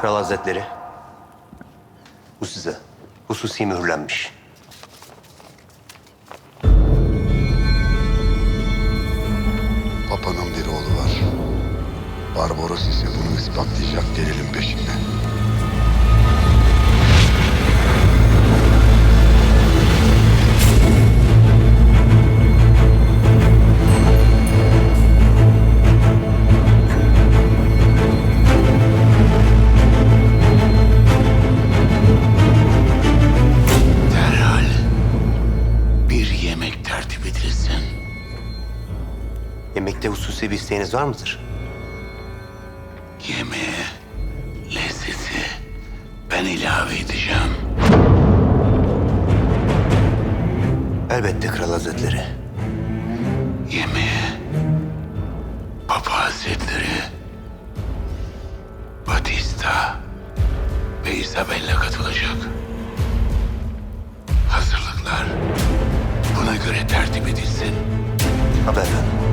Kral Hazretleri. Bu size. Hususi mühürlenmiş. Papa'nın bir oğlu var. Barbaros ise bunu ispatlayacak delilin peşinde. Yemekte hususi bir isteğiniz var mıdır? Yemeğe lezzeti ben ilave edeceğim. Elbette Kral Hazretleri. Yemeğe Papa Hazretleri, Batista ve Isabella katılacak. Hazırlıklar buna göre tertip edilsin. Haber.